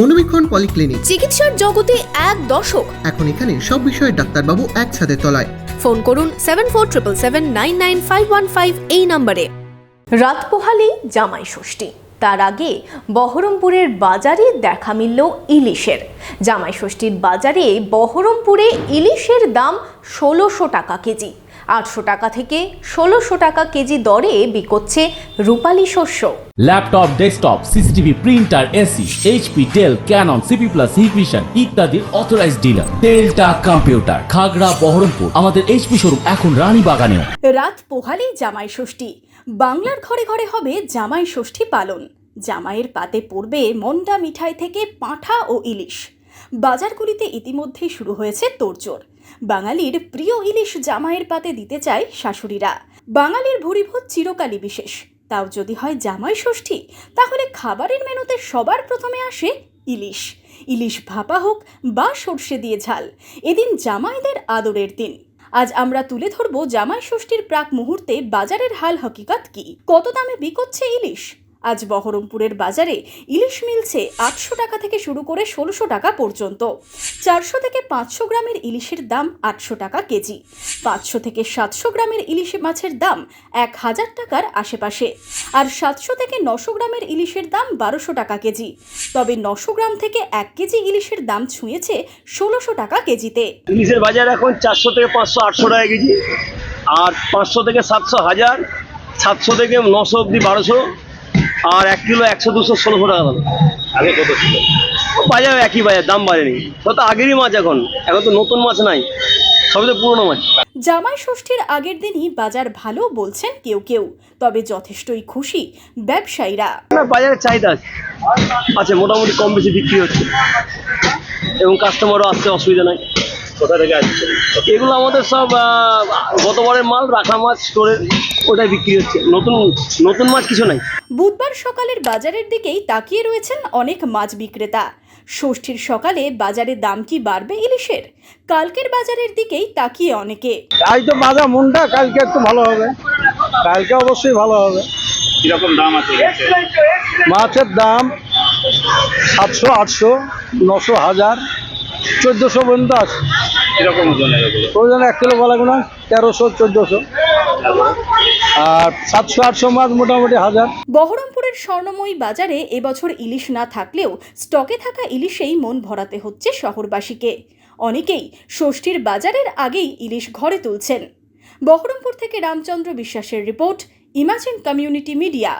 মনোবীক্ষণ polyclinic. চিকিৎসার জগতে এক দশক এখন এখানে সব বিষয়ে ডাক্তারবাবু একসাথে তলায়। ফোন করুন seven four triple seven nine nine five one five এই নম্বরে। রাত পোহালেই জামাই ষষ্ঠী। তার আগে বহরমপুরের বাজারে দেখা মিলল ইলিশের। জামাই ষষ্ঠীর বাজারে বহরমপুরে ইলিশের দাম ষোলোশো টাকা কেজি। আটশো টাকা থেকে ষোলোশো টাকা কেজি দরে বিকোচ্ছে রূপালী শস্য। Laptop desktop CCTV printer AC HP Dell Canon CP plus Hikvision ইত্যাদির অথরাইজ ডিলার টেলটা কম্পিউটার খাগড়া বহরমপুর আমাদের এইচপি শোরুম এখন রানী বাগানেও। রাত পোহালেই জামাই ষষ্ঠী। বাংলার ঘরে ঘরে হবে জামাই ষষ্ঠী পালন। জামাইয়ের পাতে পড়বে মন্ডা মিঠাই থেকে পাঁঠা ও ইলিশ। বাজারগুলিতে ইতিমধ্যেই শুরু হয়েছে তোড়জোড়। বাঙালির প্রিয় ইলিশ জামাইয়ের পাতে দিতে চায় শাশুড়িরা। বাঙালির ভুরিভোজ চিরকালই বিশেষ। তাও যদি হয় জামাই ষষ্ঠী, তাহলে খাবারের মেনুতে সবার প্রথমে আসে ইলিশ। ইলিশ ভাপা হোক বা সর্ষে দিয়ে ঝাল, এদিন জামাইদের আদরের দিন। আজ আমরা তুলে ধরব জামাই ষষ্ঠীর প্রাক মুহূর্তে বাজারের হাল হকিকত কি। কত দামে বিকোচ্ছে ইলিশ? আজ বহরমপুরের বাজারে ইলিশ মিলছে আটশো টাকা থেকে শুরু করে ষোলোশো টাকা পর্যন্ত। চারশো থেকে পাঁচশো গ্রামের ইলিশের দাম আটশো টাকা কেজি। পাঁচশো থেকে সাতশো গ্রামের ইলিশ মাছের দাম এক হাজার টাকার আশেপাশে। আর সাতশো থেকে নশো গ্রামের ইলিশের দাম বারোশো টাকা কেজি। তবে নশো গ্রাম থেকে এক কেজি ইলিশের দাম ছুঁয়েছে ষোলোশো টাকা কেজিতে। ইলিশের বাজার এখন চারশো থেকে পাঁচশো, আটশো টাকা কেজি। আর পাঁচশো থেকে সাতশো, হাজার। সাতশো থেকে নশো অবধি বারোশো। আর এক কিলো একশো দুশো ষোলোশো টাকা দাম। আগে কত ছিল? বাজার একই বাজার দাম বাড়েনি। তো আগেরই মাছ এখন। এখন তো নতুন মাছ নাই। সবই তো পুরোনো মাছ। জামাই ষষ্ঠীর আগের দিনই বাজার ভালো বলছেন কেউ কেউ। তবে যথেষ্টই খুশি ব্যবসায়ীরা। বাজারে চাহিদা আছে। আছে মোটামুটি কম বেশি বিক্রি হচ্ছে। এবং কাস্টমারও আসতে অসুবিধা নাই। কোথা থেকে আসছে? এগুলো আমাদের সব গতবারের মাল রাখা মাছ স্টোরের ওটাই বিক্রি হচ্ছে। নতুন নতুন মাছ কিছু নাই। বুধবার সকালের বাজারের দিকেই তাকিয়ে রয়েছেন অনেক মাছ বিক্রেতা। ষষ্ঠীর সকালে বাজারে দাম কি বাড়বে ইলিশের? কালকের বাজারের দিকেই তাকিয়ে অনেকে। আজ তো বাজা মনটা কালকে একটু ভালো হবে। কালকে অবশ্যই ভালো হবে। কীরকম দাম আছে মাছের দাম সাতশো আটশো নশো হাজার। চোদ্দোশো পর্যন্ত আছে কীরকম ওজনের ওগুলো প্রয়োজন এক কিলো বলা গুণা তেরোশো চোদ্দোশো। আর সাতশো আটশো মাছ মোটামুটি হাজার। বহরমপুরের স্বর্ণময়ী বাজারে এবছর ইলিশ না থাকলেও স্টকে থাকা ইলিশেই মন ভরাতে হচ্ছে শহরবাসীকে। অনেকেই ষষ্ঠীর বাজারের আগেই ইলিশ ঘরে তুলছেন। বহরমপুর থেকে রামচন্দ্র বিশ্বাসের রিপোর্ট ইমাজিন কমিউনিটি মিডিয়া।